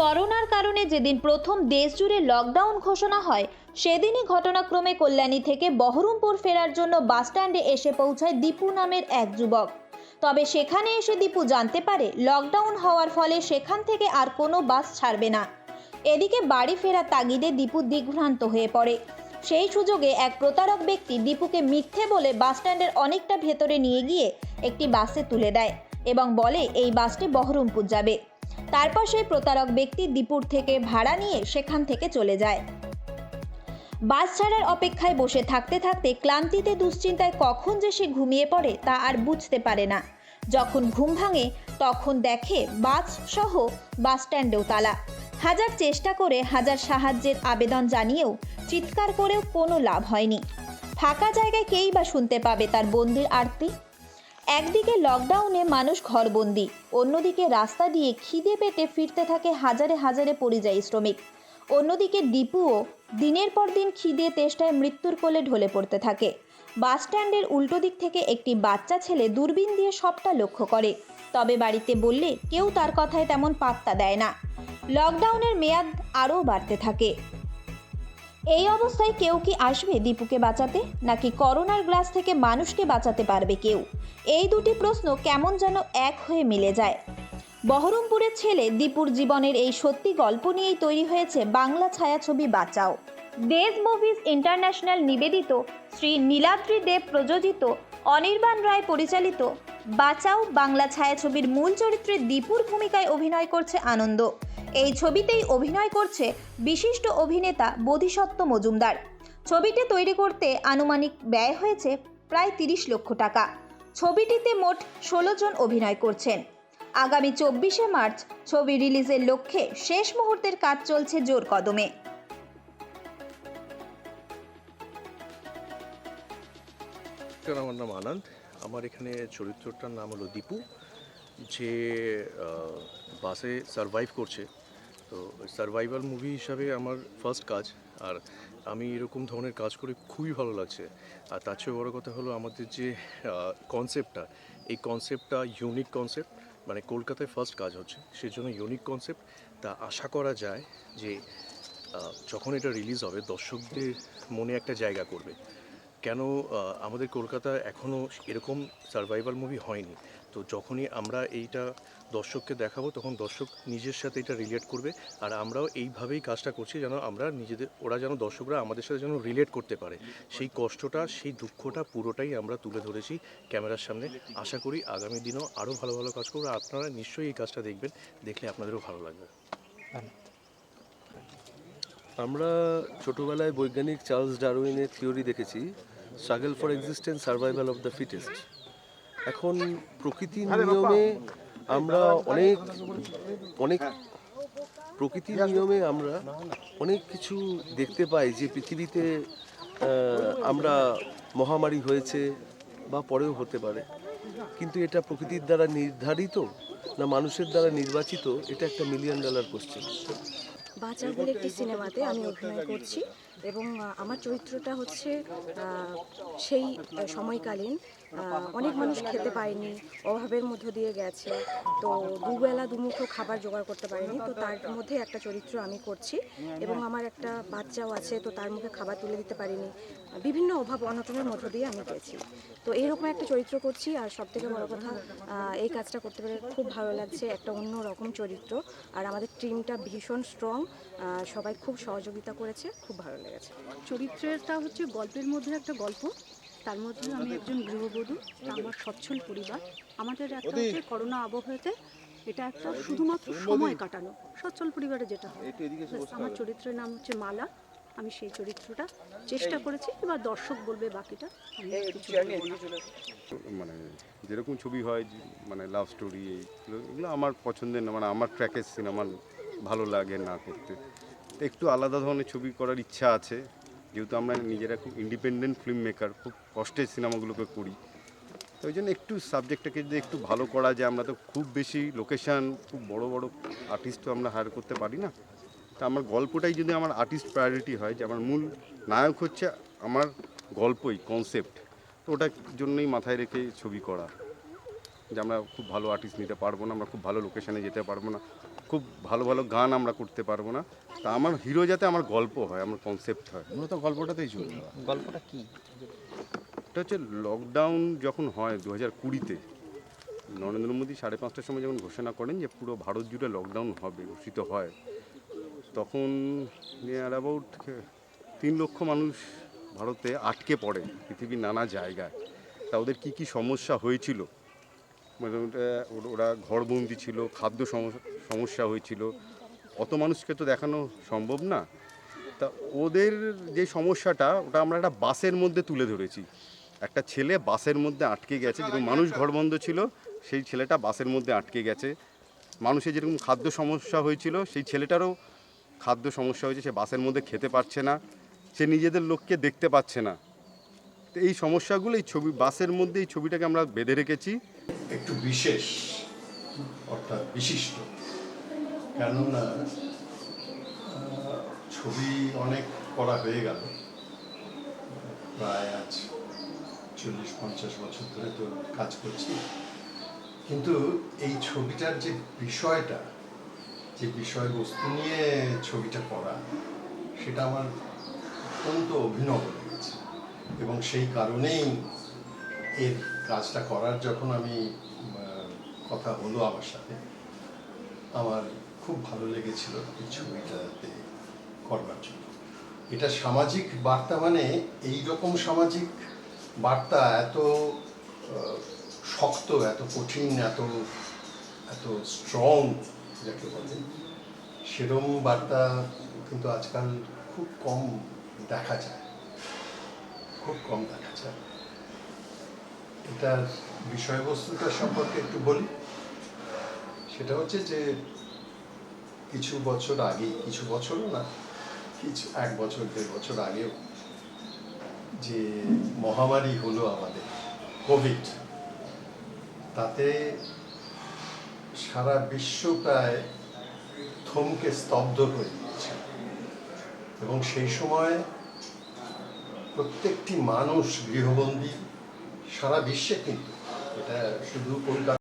করোনার কারণে যেদিন প্রথম দেশ জুড়ে লকডাউন ঘোষণা হয়, সেদিনই ঘটনাক্রমে কল্যাণী থেকে বহরমপুর ফেরার জন্য বাসস্ট্যান্ডে এসে পৌঁছায় দীপু নামের এক যুবক। তবে সেখানে এসে দীপু জানতে পারে লকডাউন হওয়ার ফলে সেখান থেকে আর কোনো বাস ছাড়বে না। এদিকে বাড়ি ফেরার তাগিদে দীপু দিগ্ভ্রান্ত হয়ে পড়ে। সেই সুযোগে এক প্রতারক ব্যক্তি দীপুকে মিথ্যে বলে বাসস্ট্যান্ডের অনেকটা ভেতরে নিয়ে গিয়ে একটি বাসে তুলে দেয় এবং বলে, এই বাসটি বহরমপুর যাবে। তারপর সেই প্রতারক ব্যক্তি দীপুর থেকে ভাড়া নিয়ে সেখান থেকে চলে যায়। বাস ছাড়ার অপেক্ষায় বসে থাকতে থাকতে ক্লান্তিতে, দুশ্চিন্তায় কখন যে সে ঘুমিয়ে পড়ে তা আর বুঝতে পারে না। যখন ঘুম ভাঙে, তখন দেখে বাস সহ বাস স্ট্যান্ডেও তালা। হাজার চেষ্টা করে হাজার সাহায্যের আবেদন জানিয়েও চিৎকার করেও কোনো লাভ হয়নি। ফাঁকা জায়গায় কেই বা শুনতে পাবে তার বন্দির আরতি? একদিকে লকডাউনে মানুষ ঘরবন্দি, অন্যদিকে রাস্তা দিয়ে খিদে পেটে ফিরতে থাকে হাজারে হাজারে পরিযায়ী শ্রমিক। অন্যদিকে দীপুও দিনের পর দিন খিদে তেষ্টায় মৃত্যুর কোলে ঢলে পড়তে থাকে। বাস স্ট্যান্ডের উল্টো দিক থেকে একটি বাচ্চা ছেলে দূরবীন দিয়ে সবটা লক্ষ্য করে। তবে বাড়িতে বললে কেউ তার কথায় তেমন পাত্তা দেয় না। লকডাউনের মেয়াদ আরও বাড়তে থাকে। এই অবস্থায় কেউ কি আসবে দীপুকে বাঁচাতে? নাকি করোনার গ্লাস থেকে মানুষকে বাঁচাতে পারবে কেউ? এই দুটি প্রশ্ন কেমন যেন এক হয়ে মিলে যায়। বহরমপুরের ছেলে দীপুর জীবনের এই সত্যি গল্প নিয়েই তৈরি হয়েছে বাংলা ছায়াছবি বাঁচাও। দেশ মুভিজ ইন্টারন্যাশনাল নিবেদিত শ্রী নীলাদ্রি দেব প্রযোজিত অনির্বাণ রায় পরিচালিত বাঁচাও বাংলা ছায়াছবির মূল চরিত্রে দীপুর ভূমিকায় অভিনয় করছে আনন্দ। এই ছবিতেই অভিনয় করছে বিশিষ্ট অভিনেতা বোধিসত্ত্ব মজুমদার। ছবিটি তৈরি করতে আনুমানিক ব্যয় হয়েছে প্রায় তিরিশ লক্ষ টাকা। ছবিটিতে মোট ষোলো জন অভিনয় করছেন। আগামী চব্বিশে মার্চ ছবি রিলিজের লক্ষ্যে শেষ মুহূর্তের কাজ চলছে জোর কদমে। আমার নাম আনন্দ। আমার এখানে চরিত্রটার নাম হলো দীপু। যে বাসে সারভাইভ করছে তো সারভাইভাল মুভি হিসাবে আমার ফার্স্ট কাজ, আর আমি এরকম ধরনের কাজ করে খুবই ভালো লাগছে। আর তার চেয়ে বড়ো কথা হলো আমাদের যে কনসেপ্টটা এই কনসেপ্টটা ইউনিক কনসেপ্ট মানে কলকাতায় ফার্স্ট কাজ হচ্ছে, সেজন্য ইউনিক কনসেপ্ট তা আশা করা যায় যে যখন এটা রিলিজ হবে, দর্শকদের মনে একটা জায়গা করবে। কেন আমাদের কলকাতা এখনও এরকম সার্ভাইভাল মুভি হয়নি? তো যখনই আমরা এইটা দর্শককে দেখাবো, তখন দর্শক নিজের সাথে এটা রিলেট করবে। আর আমরাও এইভাবেই কাজটা করছি যেন আমরা নিজেদের, ওরা যেন দর্শকরা আমাদের সাথে যেন রিলেট করতে পারে। সেই কষ্টটা, সেই দুঃখটা পুরোটাই আমরা তুলে ধরেছি ক্যামেরার সামনে। আশা করি আগামী দিনও আরও ভালো ভালো কাজ করব। আপনারা নিশ্চয়ই এই কাজটা দেখবেন। দেখলে আপনাদেরও ভালো লাগবে। আমরা ছোটবেলায় বৈজ্ঞানিক চার্লস ডারউইনের থিওরি দেখেছি struggle for existence survival of the fittest. এখন প্রকৃতির নিয়মে আমরা অনেক অনেক প্রকৃতির নিয়মে আমরা অনেক কিছু দেখতে পাই যে পৃথিবীতে আমরা মহামারী হয়েছে বা পরেও হতে পারে। কিন্তু এটা প্রকৃতির দ্বারা নির্ধারিত না মানুষের দ্বারা নির্বাচিত এটা একটা মিলিয়ন ডলার কোশ্চেন বাঁচার বলে একটি সিনেমাতে আমি অভিনয় করছি এবং আমার চরিত্রটা হচ্ছে সেই সময়কালীন অনেক মানুষ খেতে পায়নি অভাবের মধ্য দিয়ে গেছে। তো দুবেলা দুমুঠো খাবার জোগাড় করতে পারেনি। তো তার মধ্যে একটা চরিত্র আমি করছি এবং আমার একটা বাচ্চাও আছে তো তার মুখে খাবার তুলে দিতে পারিনি। বিভিন্ন অভাব অনটনের মধ্য দিয়ে আমি গেছি। তো এইরকম একটা চরিত্র করছি আর সব থেকে বড় কথা এই কাজটা করতে পেরে খুব ভালো লাগছে। একটা অন্য রকম চরিত্র আর আমাদের টিমটা ভীষণ স্ট্রং সবাই খুব সহযোগিতা করেছে খুব ভালো লেগেছে। চরিত্রটা হচ্ছে গল্পের মধ্যে একটা গল্প। তার মধ্যে আমি একজন গৃহবধূ আমার সচ্ছল পরিবার। আমাদের একটা হচ্ছে করোনা আবহাওয়াতে এটা একটা শুধুমাত্র সময় কাটানো। সচ্ছল পরিবারে যেটা হয়। আমার চরিত্রের নাম হচ্ছে মালা। আমি সেই চরিত্রটা চেষ্টা করেছি এবার দর্শক বলবে বাকিটা। মানে যেরকম ছবি হয় মানে লাভ স্টোরি এইগুলো এগুলো আমার পছন্দের না। মানে আমার ট্র্যাকের সিনেমা ভালো লাগে না করতে। একটু আলাদা ধরনের ছবি করার ইচ্ছা আছে। যেহেতু আমরা নিজেরা খুব ইন্ডিপেন্ডেন্ট ফিল্ম মেকার খুব কষ্টের সিনেমাগুলোকে করি। তো ওই জন্য একটু সাবজেক্টটাকে যদি একটু ভালো করা যায়, আমরা তো খুব বেশি লোকেশান খুব বড় বড় আর্টিস্ট তো আমরা হায়ার করতে পারি না। তা আমার গল্পটাই যদি আমার আর্টিস্ট প্রায়োরিটি হয়, যে আমার মূল নায়ক হচ্ছে আমার গল্পই কনসেপ্ট তো ওটার জন্যই মাথায় রেখে ছবি করা। যে আমরা খুব ভালো আর্টিস্ট নিতে পারব না, আমরা খুব ভালো লোকেশানে যেতে পারব না। খুব ভালো ভালো গান আমরা করতে পারব না। তা আমার হিরো যাতে আমার গল্প হয় আমার কনসেপ্ট হয়। মূলত গল্পটাতেই চলবে। গল্পটা কি? এটা হচ্ছে লকডাউন যখন হয় দু হাজার কুড়িতে নরেন্দ্র মোদী সাড়ে পাঁচটার সময় যখন ঘোষণা করেন যে পুরো ভারত জুড়ে লকডাউন হবে ঘোষিত হয় তখন নিয়ার অ্যাবাউট তিন লক্ষ মানুষ ভারতে আটকে পড়ে পৃথিবীর নানা জায়গায়। তা ওদের কী কী সমস্যা হয়েছিল? ওরা- ঘরবন্দি ছিল, খাদ্য সমস্যা হয়েছিল। অত মানুষকে তো দেখানো সম্ভব না। তা ওদের যে সমস্যাটা, ওটা আমরা একটা বাসের মধ্যে তুলে ধরেছি। একটা ছেলে বাসের মধ্যে আটকে গেছে, যেরকম মানুষ ঘরবন্ধ ছিল, সেই ছেলেটা বাসের মধ্যে আটকে গেছে। মানুষের যেরকম খাদ্য সমস্যা হয়েছিল, সেই ছেলেটারও খাদ্য সমস্যা হয়েছে, সে বাসের মধ্যে খেতে পারছে না, সে নিজেদের লোককে দেখতে পাচ্ছে না। তো এই সমস্যাগুলো, এই ছবি বাসের মধ্যে এই ছবিটাকে আমরা বেঁধে রেখেছি। একটু বিশেষ, অর্থাৎ বিশিষ্ট। কেননা ছবি অনেক করা হয়ে গেল। প্রায় আজ চল্লিশ, পঞ্চাশ বছর ধরে তো কাজ করছি। কিন্তু এই ছবিটার যে বিষয়টা, যে বিষয়বস্তু নিয়ে ছবিটা করা, সেটা আমার অত্যন্ত অভিনব লেগেছে। এবং সেই কারণেই এর কাজটা করার যখন আমি কথা হলো আমার সাথে, আমার খুব ভালো লেগেছিল এই ছবিটাতে করবার জন্য। এটা সামাজিক বার্তা মানে এই রকম সামাজিক বার্তা এত শক্ত, এত কঠিন, এত এত স্ট্রং যাকে বলে, সেরম বার্তা কিন্তু আজকাল খুব কম দেখা যায়। খুব কম দেখা যায়। এটার বিষয়বস্তুটা সম্পর্কে একটু বলি। সেটা হচ্ছে যে কিছু বছর আগে, কিছু বছরও না, কিছু এক বছর, দেড় বছর আগেও যে মহামারী হলো আমাদের, কোভিড, তাতে সারা বিশ্ব প্রায় থমকে স্তব্ধ হয়ে গিয়েছে। এবং সেই সময় প্রত্যেকটি মানুষ গৃহবন্দী সারা বিশ্বে কিন্তু এটা শুধু কলকাতা